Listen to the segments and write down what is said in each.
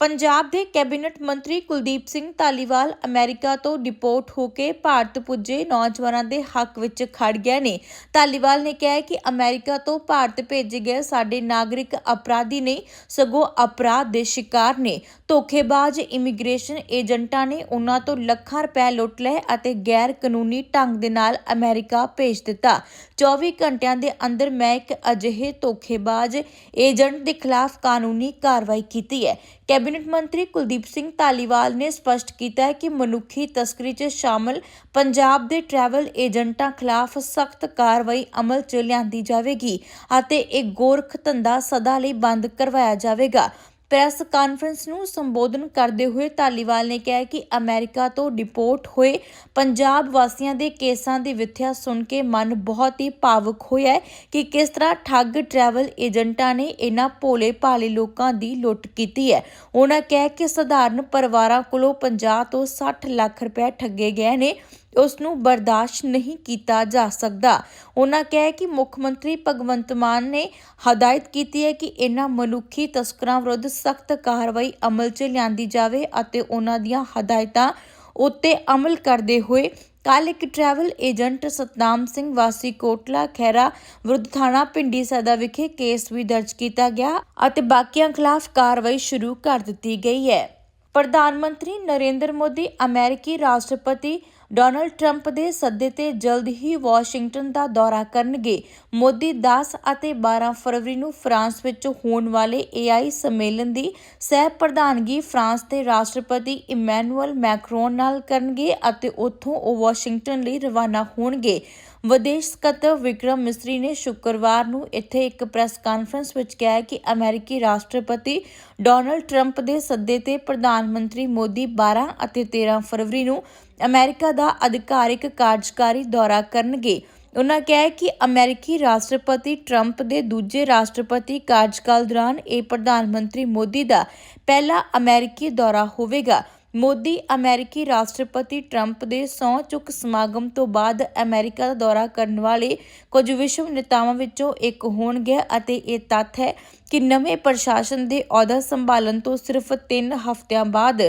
ਪੰਜਾਬ ਦੇ ਕੈਬਨਿਟ ਮੰਤਰੀ ਕੁਲਦੀਪ ਸਿੰਘ ਧਾਲੀਵਾਲ ਅਮਰੀਕਾ ਤੋਂ ਡਿਪੋਰਟ ਹੋ ਕੇ ਭਾਰਤ ਪੁੱਜੇ। ਨੌਜਵਾਨਾਂ ਦੇ ਹੱਕ ਵਿੱਚ ਖੜ ਗਏ ਨੇ। ਧਾਲੀਵਾਲ ਨੇ ਕਿਹਾ ਕਿ ਅਮਰੀਕਾ ਤੋਂ ਭਾਰਤ ਭੇਜੇ ਗਏ ਸਾਡੇ ਨਾਗਰਿਕ ਅਪਰਾਧੀ ਨਹੀਂ ਸਗੋਂ ਅਪਰਾਧ ਦੇ ਸ਼ਿਕਾਰ ਨੇ। ਧੋਖੇਬਾਜ਼ ਇਮੀਗ੍ਰੇਸ਼ਨ ਏਜੰਟਾਂ ਨੇ ਉਹਨਾਂ ਤੋਂ ਲੱਖਾਂ ਰੁਪਏ ਲੁੱਟ ਲਏ ਅਤੇ ਗੈਰ ਕਾਨੂੰਨੀ ਢੰਗ ਦੇ ਨਾਲ ਅਮਰੀਕਾ ਭੇਜ ਦਿੱਤਾ। 24 ਘੰਟਿਆਂ ਦੇ ਅੰਦਰ ਮੈਂ ਇੱਕ ਅਜਿਹੇ ਧੋਖੇਬਾਜ਼ ਏਜੰਟ ਦੇ ਖਿਲਾਫ ਕਾਨੂੰਨੀ ਕਾਰਵਾਈ ਕੀਤੀ ਹੈ। ਕੈਬਨਿਟ ਮੰਤਰੀ ਕੁਲਦੀਪ ਸਿੰਘ ਧਾਲੀਵਾਲ ਨੇ ਸਪਸ਼ਟ ਕੀਤਾ ਹੈ ਕਿ ਮਨੁੱਖੀ ਤਸਕਰੀ 'ਚ ਸ਼ਾਮਲ ਪੰਜਾਬ ਦੇ ਟਰੈਵਲ ਏਜੰਟਾਂ ਖਿਲਾਫ ਸਖਤ ਕਾਰਵਾਈ ਅਮਲ 'ਚ ਲਿਆਂਦੀ ਜਾਵੇਗੀ ਅਤੇ ਇਹ ਗੋਰਖ ਧੰਦਾ ਸਦਾ ਲਈ ਬੰਦ ਕਰਵਾਇਆ ਜਾਵੇਗਾ। ਪ੍ਰੈਸ ਕਾਨਫਰੰਸ ਨੂੰ ਸੰਬੋਧਨ ਕਰਦੇ ਹੋਏ ਧਾਲੀਵਾਲ ਨੇ ਕਿਹਾ ਕਿ ਅਮਰੀਕਾ ਤੋਂ ਡਿਪੋਰਟ ਹੋਏ ਪੰਜਾਬ ਵਾਸੀਆਂ ਦੇ ਕੇਸਾਂ ਦੀ ਵਿਥਿਆ ਸੁਣ ਕੇ ਮਨ ਬਹੁਤ ਹੀ ਭਾਵੁਕ ਹੋਇਆ ਹੈ ਕਿ ਕਿਸ ਤਰ੍ਹਾਂ ਠੱਗ ਟਰੈਵਲ ਏਜੰਟਾਂ ਨੇ ਇਹਨਾਂ ਭੋਲੇ ਭਾਲੇ ਲੋਕਾਂ ਦੀ ਲੁੱਟ ਕੀਤੀ ਹੈ। ਉਹਨਾਂ ਕਿਹਾ ਕਿ ਸਧਾਰਨ ਪਰਿਵਾਰਾਂ ਕੋਲੋਂ 50 ਤੋਂ 60 ਲੱਖ ਰੁਪਏ ਠੱਗੇ ਗਏ ਨੇ। ਉਸ ਨੂੰ ਬਰਦਾਸ਼ਤ ਨਹੀਂ ਕੀਤਾ ਜਾ ਸਕਦਾ। ਉਹਨਾਂ ਕਿਹਾ ਕਿ ਮੁੱਖ ਮੰਤਰੀ ਭਗਵੰਤ ਮਾਨ ਨੇ ਹਦਾਇਤ ਕੀਤੀ ਹੈ ਕਿ ਇਹਨਾਂ ਮਨੁੱਖੀ ਤਸਕਰਾਂ ਵਿਰੁੱਧ ਸਖਤ ਕਾਰਵਾਈ ਅਮਲ 'ਚ ਲਿਆਂਦੀ ਜਾਵੇ ਅਤੇ ਉਹਨਾਂ ਦੀਆਂ ਹਦਾਇਤਾਂ ਉੱਤੇ ਅਮਲ ਕਰਦੇ ਹੋਏ ਕੱਲ ਇੱਕ ਟਰੈਵਲ ਏਜੰਟ ਸਤਨਾਮ ਸਿੰਘ ਵਾਸੀ ਕੋਟਲਾ ਖੈਰਾ ਵਿਰੁੱਧ ਥਾਣਾ ਪਿੰਡੀ ਸਦਾ ਵਿਖੇ ਕੇਸ ਵੀ ਦਰਜ ਕੀਤਾ ਗਿਆ ਅਤੇ ਬਾਕੀਆਂ ਖਿਲਾਫ ਕਾਰਵਾਈ ਸ਼ੁਰੂ ਕਰ ਦਿੱਤੀ ਗਈ ਹੈ। ਪ੍ਰਧਾਨ ਮੰਤਰੀ ਨਰਿੰਦਰ ਮੋਦੀ, ਅਮਰੀਕੀ ਰਾਸ਼ਟਰਪਤੀ ਡੋਨਲਡ ਟਰੰਪ ਦੇ ਸੱਦੇ ਤੇ ਜਲਦ ਹੀ ਵਾਸ਼ਿੰਗਟਨ ਦਾ ਦੌਰਾ ਕਰਨਗੇ। ਮੋਦੀ 10 ਅਤੇ 12 ਫਰਵਰੀ ਨੂੰ ਫਰਾਂਸ ਵਿੱਚ ਹੋਣ ਵਾਲੇ AI ਸੰਮੇਲਨ ਦੀ ਸਹਿ ਪ੍ਰਧਾਨਗੀ ਫਰਾਂਸ ਦੇ ਰਾਸ਼ਟਰਪਤੀ ਇਮੈਨੂਅਲ ਮੈਕਰੋਨ ਨਾਲ ਕਰਨਗੇ ਅਤੇ ਉੱਥੋਂ ਉਹ ਵਾਸ਼ਿੰਗਟਨ ਲਈ ਰਵਾਨਾ ਹੋਣਗੇ। ਵਿਦੇਸ਼ ਸਕੱਤਰ ਵਿਕਰਮ ਮਿਸਰੀ ਨੇ ਸ਼ੁੱਕਰਵਾਰ ਨੂੰ ਇੱਥੇ ਇੱਕ ਪ੍ਰੈਸ ਕਾਨਫਰੰਸ ਵਿੱਚ ਕਿਹਾ ਕਿ ਅਮਰੀਕੀ ਰਾਸ਼ਟਰਪਤੀ ਡੋਨਲਡ ਟਰੰਪ ਦੇ ਸੱਦੇ ਤੇ ਪ੍ਰਧਾਨ ਮੰਤਰੀ ਮੋਦੀ 12 ਅਤੇ 13 ਫਰਵਰੀ ਨੂੰ ਅਮਰੀਕਾ ਦਾ ਅਧਿਕਾਰਿਕ ਕਾਰਜਕਾਰੀ ਦੌਰਾ ਕਰਨਗੇ। ਉਹਨਾਂ ਕਿਹਾ ਕਿ ਅਮਰੀਕੀ ਰਾਸ਼ਟਰਪਤੀ ਟਰੰਪ ਦੇ ਦੂਜੇ ਰਾਸ਼ਟਰਪਤੀ ਕਾਰਜਕਾਲ ਦੌਰਾਨ ਇਹ ਪ੍ਰਧਾਨ ਮੰਤਰੀ ਮੋਦੀ ਦਾ ਪਹਿਲਾ ਅਮਰੀਕੀ ਦੌਰਾ ਹੋਵੇਗਾ। ਮੋਦੀ ਅਮਰੀਕੀ ਰਾਸ਼ਟਰਪਤੀ ਟਰੰਪ ਦੇ ਸਹੁੰ ਚੁੱਕ ਸਮਾਗਮ ਤੋਂ ਬਾਅਦ ਅਮਰੀਕਾ ਦਾ ਦੌਰਾ ਕਰਨ ਵਾਲੇ ਕੁਝ ਵਿਸ਼ਵ ਨੇਤਾਵਾਂ ਵਿੱਚੋਂ ਇੱਕ ਹੋਣਗੇ ਅਤੇ ਇਹ ਤੱਥ ਹੈ ਕਿ ਨਵੇਂ ਪ੍ਰਸ਼ਾਸਨ ਦੇ ਅਹੁਦਾ ਸੰਭਾਲਣ ਤੋਂ ਸਿਰਫ 3 ਹਫ਼ਤਿਆਂ ਬਾਅਦ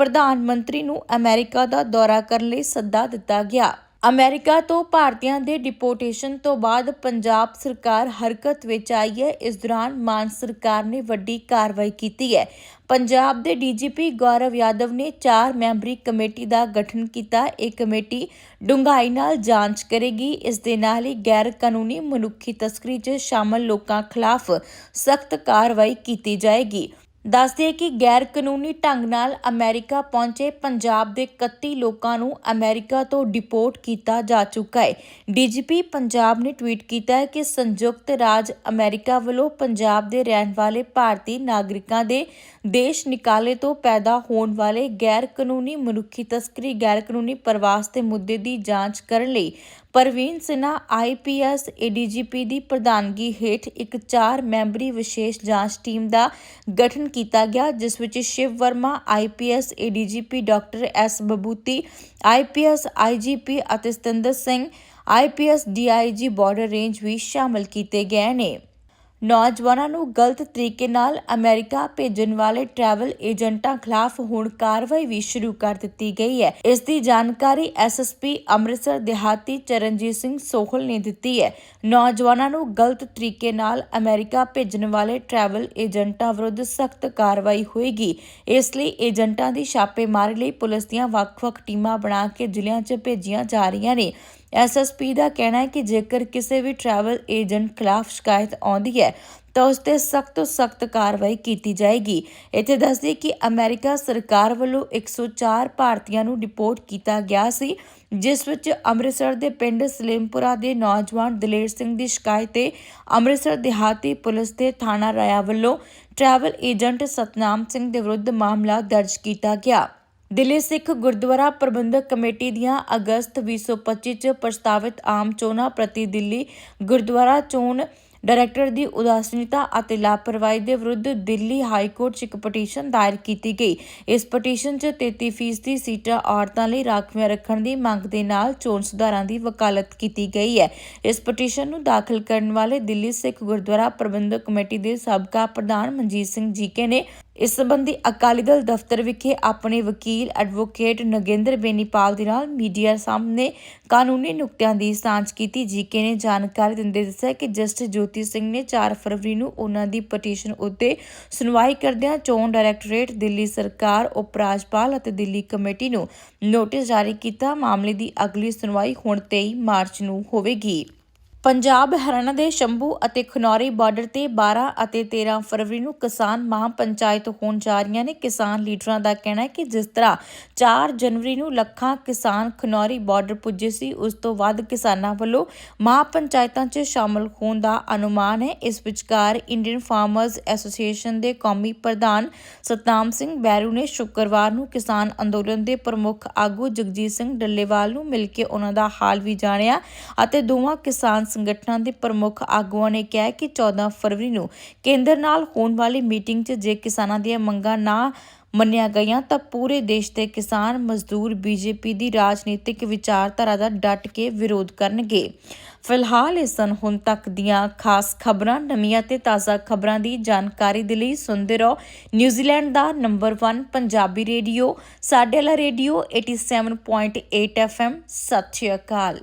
ਪ੍ਰਧਾਨ ਮੰਤਰੀ ਨੂੰ ਅਮਰੀਕਾ ਦਾ ਦੌਰਾ ਕਰਨ ਲਈ ਸੱਦਾ ਦਿੱਤਾ ਗਿਆ। ਅਮਰੀਕਾ ਤੋਂ ਭਾਰਤੀਆਂ ਦੇ ਡਿਪੋਰਟੇਸ਼ਨ ਤੋਂ ਬਾਅਦ ਪੰਜਾਬ ਸਰਕਾਰ ਹਰਕਤ ਵਿੱਚ ਆਈ ਹੈ। ਇਸ ਦੌਰਾਨ ਮਾਨ ਸਰਕਾਰ ਨੇ ਵੱਡੀ ਕਾਰਵਾਈ ਕੀਤੀ ਹੈ। ਪੰਜਾਬ ਦੇ ਡੀਜੀਪੀ ਗੌਰਵ ਯਾਦਵ ਨੇ 4 ਮੈਂਬਰੀ ਕਮੇਟੀ ਦਾ ਗਠਨ ਕੀਤਾ। ਇਹ ਕਮੇਟੀ ਡੂੰਘਾਈ ਨਾਲ ਜਾਂਚ ਕਰੇਗੀ। ਇਸ ਦੇ ਨਾਲ ਹੀ ਗੈਰ ਕਾਨੂੰਨੀ ਮਨੁੱਖੀ ਤਸਕਰੀ 'ਚ ਸ਼ਾਮਲ ਲੋਕਾਂ ਖਿਲਾਫ ਸਖਤ ਕਾਰਵਾਈ ਕੀਤੀ ਜਾਏਗੀ। ਦੱਸਦੇ ਕਿ ਗੈਰ ਕਾਨੂੰਨੀ ਢੰਗ ਨਾਲ ਅਮਰੀਕਾ ਪਹੁੰਚੇ, ਪੰਜਾਬ ਦੇ 31 ਲੋਕਾਂ ਨੂੰ ਅਮਰੀਕਾ ਤੋਂ ਡਿਪੋਰਟ ਕੀਤਾ ਜਾ ਚੁੱਕਾ ਹੈ। ਡੀਜੀਪੀ ਪੰਜਾਬ ਨੇ ਟਵੀਟ ਕੀਤਾ ਹੈ ਕਿ ਸੰਯੁਕਤ ਰਾਜ ਅਮਰੀਕਾ ਵੱਲੋਂ ਪੰਜਾਬ ਦੇ ਰਹਿਣ ਵਾਲੇ ਭਾਰਤੀ ਨਾਗਰਿਕਾਂ ਦੇ ਦੇਸ਼ ਨਿਕਾਲੇ ਤੋਂ ਪੈਦਾ ਹੋਣ ਵਾਲੇ ਗੈਰ ਕਾਨੂੰਨੀ ਮਨੁੱਖੀ ਤਸਕਰੀ ਗੈਰ ਕਾਨੂੰਨੀ ਪ੍ਰਵਾਸ ਦੇ ਮੁੱਦੇ ਦੀ ਜਾਂਚ ਕਰਨ ਲਈ ਪਰਵੀਨ ਸਿਨਹਾ ਆਈਪੀਐਸ ਏਡੀਜੀਪੀ ਦੀ ਪ੍ਰਧਾਨਗੀ ਹੇਠ ਇੱਕ 4 ਮੈਂਬਰੀ ਵਿਸ਼ੇਸ਼ ਜਾਂਚ ਟੀਮ ਦਾ ਗਠਨ ਕੀਤਾ ਗਿਆ, ਜਿਸ ਵਿੱਚ Shiv Verma IPS ADGP doctor S Babuti IPS IGP ਅਤੇ Satinder Singh IPS DIG border range ਵੀ ਸ਼ਾਮਲ ਕੀਤੇ ਗਏ ਨੇ। ਨੌਜਵਾਨਾਂ ਨੂੰ ਗਲਤ ਤਰੀਕੇ ਨਾਲ ਅਮਰੀਕਾ ਭੇਜਣ ਵਾਲੇ ਟਰੈਵਲ ਏਜੰਟਾਂ ਖਿਲਾਫ ਹੁਣ ਕਾਰਵਾਈ ਵੀ ਸ਼ੁਰੂ ਕਰ ਦਿੱਤੀ ਗਈ ਹੈ। ਇਸ ਦੀ ਜਾਣਕਾਰੀ ਐਸਐਸਪੀ ਅੰਮ੍ਰਿਤਸਰ ਦਿਹਾਤੀ ਚਰਨਜੀਤ ਸਿੰਘ ਸੋਹਲ ਨੇ ਦਿੱਤੀ ਹੈ। ਨੌਜਵਾਨਾਂ ਨੂੰ ਗਲਤ ਤਰੀਕੇ ਨਾਲ ਅਮਰੀਕਾ ਭੇਜਣ ਵਾਲੇ ਟਰੈਵਲ ਏਜੰਟਾਂ ਵਿਰੁੱਧ ਸਖਤ ਕਾਰਵਾਈ ਹੋਏਗੀ। ਇਸ ਲਈ ਏਜੰਟਾਂ ਦੀ ਛਾਪੇਮਾਰੀ ਲਈ ਪੁਲਿਸ ਦੀਆਂ ਵੱਖ-ਵੱਖ ਟੀਮਾਂ ਬਣਾ ਕੇ ਜ਼ਿਲ੍ਹਿਆਂ 'ਚ ਭੇਜੀਆਂ ਜਾ ਰਹੀਆਂ ਨੇ। ਐਸਐਸਪੀ ਦਾ ਕਹਿਣਾ ਹੈ ਕਿ ਜੇਕਰ ਕਿਸੇ ਵੀ ਟਰੈਵਲ ਏਜੰਟ ਖਿਲਾਫ ਸ਼ਿਕਾਇਤ ਆਉਂਦੀ ਹੈ, ਤਾਂ ਉਸ ਤੇ ਸਖਤ ਤੋਂ ਸਖਤ ਕਾਰਵਾਈ ਕੀਤੀ ਜਾਏਗੀ। ਇੱਥੇ ਦੱਸਦੇ ਕਿ ਅਮਰੀਕਾ ਸਰਕਾਰ ਵੱਲੋਂ 104 ਭਾਰਤੀਆਂ ਨੂੰ ਡਿਪੋਰਟ ਕੀਤਾ ਗਿਆ ਸੀ, ਜਿਸ ਵਿੱਚ ਅੰਮ੍ਰਿਤਸਰ ਦੇ ਪਿੰਡ ਸਲੇਮਪੁਰਾ ਦੇ ਨੌਜਵਾਨ ਦਲੇਰ ਸਿੰਘ ਦੀ ਸ਼ਿਕਾਇਤ ਤੇ ਅੰਮ੍ਰਿਤਸਰ ਦਿਹਾਤੀ ਪੁਲਿਸ ਦੇ ਥਾਣਾ ਰਾਇਆ ਵੱਲੋਂ ਟਰੈਵਲ ਏਜੰਟ ਸਤਨਾਮ ਸਿੰਘ ਦੇ ਵਿਰੁੱਧ ਮਾਮਲਾ ਦਰਜ ਕੀਤਾ ਗਿਆ। ਦਿੱਲੀ ਸਿੱਖ ਗੁਰਦੁਆਰਾ ਪ੍ਰਬੰਧਕ ਕਮੇਟੀ ਦੀਆਂ ਅਗਸਤ 2025 ਚ ਪ੍ਰਸਤਾਵਿਤ ਆਮ ਚੋਣਾਂ ਪ੍ਰਤੀ ਦਿੱਲੀ ਗੁਰਦੁਆਰਾ ਚੋਣ ਡਾਇਰੈਕਟਰ ਦੀ ਉਦਾਸੀਨਤਾ ਅਤੇ ਲਾਪਰਵਾਹੀ ਦੇ ਵਿਰੁੱਧ ਦਿੱਲੀ ਹਾਈ ਕੋਰਟ 'ਚ ਇੱਕ ਪਟੀਸ਼ਨ ਦਾਇਰ ਕੀਤੀ ਗਈ। ਇਸ ਪਟੀਸ਼ਨ 'ਚ 33% ਸੀਟਾਂ ਔਰਤਾਂ ਲਈ ਰਾਖਵੀਆਂ ਰੱਖਣ ਦੀ ਮੰਗ ਦੇ ਨਾਲ ਚੋਣ ਸੁਧਾਰਾਂ ਦੀ ਵਕਾਲਤ ਕੀਤੀ ਗਈ ਹੈ। ਇਸ ਪਟੀਸ਼ਨ ਨੂੰ ਦਾਖਲ ਕਰਨ ਵਾਲੇ ਦਿੱਲੀ ਸਿੱਖ ਗੁਰਦੁਆਰਾ ਪ੍ਰਬੰਧਕ ਕਮੇਟੀ ਦੇ ਸਾਬਕਾ ਪ੍ਰਧਾਨ ਮਨਜੀਤ ਸਿੰਘ ਜੀਕੇ ਨੇ ਇਸ ਸੰਬੰਧੀ ਅਕਾਲੀ ਦਲ ਦਫ਼ਤਰ ਵਿਖੇ ਆਪਣੇ ਵਕੀਲ ਐਡਵੋਕੇਟ ਨਗੇਂਦਰ ਬੇਨੀਪਾਲ ਦੇ ਨਾਲ ਮੀਡੀਆ ਸਾਹਮਣੇ ਕਾਨੂੰਨੀ ਨੁਕਤਿਆਂ ਦੀ ਸਾਂਝ ਕੀਤੀ। ਜੀਕੇ ਨੇ ਜਾਣਕਾਰੀ ਦਿੰਦੇ ਦੱਸਿਆ ਕਿ ਜਸਟਿਸ ਜੋਤੀ ਸਿੰਘ ਨੇ 4 ਫਰਵਰੀ ਨੂੰ ਉਹਨਾਂ ਦੀ ਪਟੀਸ਼ਨ ਉੱਤੇ ਸੁਣਵਾਈ ਕਰਦਿਆਂ ਚੋਣ ਡਾਇਰੈਕਟੋਰੇਟ, ਦਿੱਲੀ ਸਰਕਾਰ, ਉਪ ਰਾਜਪਾਲ ਅਤੇ ਦਿੱਲੀ ਕਮੇਟੀ ਨੂੰ ਨੋਟਿਸ ਜਾਰੀ ਕੀਤਾ। ਮਾਮਲੇ ਦੀ ਅਗਲੀ ਸੁਣਵਾਈ ਹੁਣ 23 ਮਾਰਚ ਨੂੰ ਹੋਵੇਗੀ। ਪੰਜਾਬ ਹਰਿਆਣਾ ਦੇ ਸ਼ੰਭੂ ਅਤੇ ਖਨੌਰੀ ਬਾਰਡਰ ਤੇ 12 ਅਤੇ 13 ਫਰਵਰੀ ਨੂੰ ਕਿਸਾਨ ਮਹਾਂ ਪੰਚਾਇਤ ਹੋਣ ਜਾ ਰਹੀਆਂ ਨੇ। ਕਿਸਾਨ ਲੀਡਰਾਂ ਦਾ ਕਹਿਣਾ ਹੈ ਕਿ ਜਿਸ ਤਰ੍ਹਾਂ 4 ਜਨਵਰੀ ਨੂੰ ਲੱਖਾਂ ਕਿਸਾਨ ਖਨੌਰੀ ਬਾਰਡਰ ਪੁੱਜੇ ਸੀ, ਉਸ ਤੋਂ ਵੱਧ ਕਿਸਾਨਾਂ ਵੱਲੋਂ ਮਹਾਂ ਪੰਚਾਇਤਾਂ 'ਚ ਸ਼ਾਮਲ ਹੋਣ ਦਾ ਅਨੁਮਾਨ ਹੈ। ਇਸ ਵਿਚਕਾਰ ਇੰਡੀਅਨ ਫਾਰਮਰਜ਼ ਐਸੋਸੀਏਸ਼ਨ ਦੇ ਕੌਮੀ ਪ੍ਰਧਾਨ ਸਤਨਾਮ ਸਿੰਘ ਬੈਰੂ ਨੇ ਸ਼ੁੱਕਰਵਾਰ ਨੂੰ ਕਿਸਾਨ ਅੰਦੋਲਨ ਦੇ ਪ੍ਰਮੁੱਖ ਆਗੂ ਜਗਜੀਤ ਸਿੰਘ ਡੱਲੇਵਾਲ ਨੂੰ ਮਿਲ ਕੇ ਉਹਨਾਂ ਦਾ ਹਾਲ ਵੀ ਜਾਣਿਆ ਅਤੇ ਦੋਵਾਂ ਕਿਸਾਨ ਸੰਗਠਨਾਂ ਦੇ ਪ੍ਰਮੁੱਖ ਆਗੂਆਂ ਨੇ ਕਿਹਾ ਕਿ 14 ਫਰਵਰੀ ਨੂੰ ਕੇਂਦਰ ਨਾਲ ਹੋਣ ਵਾਲੀ ਮੀਟਿੰਗ 'ਚ ਜੇ ਕਿਸਾਨਾਂ ਦੀਆਂ ਮੰਗਾਂ ਨਾ ਮੰਨਿਆ ਗਈਆਂ ਤਾਂ ਪੂਰੇ ਦੇਸ਼ ਦੇ ਕਿਸਾਨ ਮਜ਼ਦੂਰ ਬੀਜੇਪੀ ਦੀ ਰਾਜਨੀਤਿਕ ਵਿਚਾਰਧਾਰਾ ਦਾ ਡਟ ਕੇ ਵਿਰੋਧ ਕਰਨਗੇ। ਫਿਲਹਾਲ ਇਸ ਸਨ ਹੁਣ ਤੱਕ ਦੀਆਂ ਖਾਸ ਖਬਰਾਂ, ਨਵੀਆਂ ਤੇ ਤਾਜ਼ਾ ਖਬਰਾਂ ਦੀ ਜਾਣਕਾਰੀ ਦੇ ਲਈ ਸੁਣਦੇ ਰਹੋ ਨਿਊਜ਼ੀਲੈਂਡ ਦਾ ਨੰਬਰ 1 ਪੰਜਾਬੀ ਰੇਡੀਓ, ਸਾਡੇ ਵਾਲਾ ਰੇਡੀਓ 87.8 FM ਸਤਿ ਸ਼੍ਰੀ ਅਕਾਲ।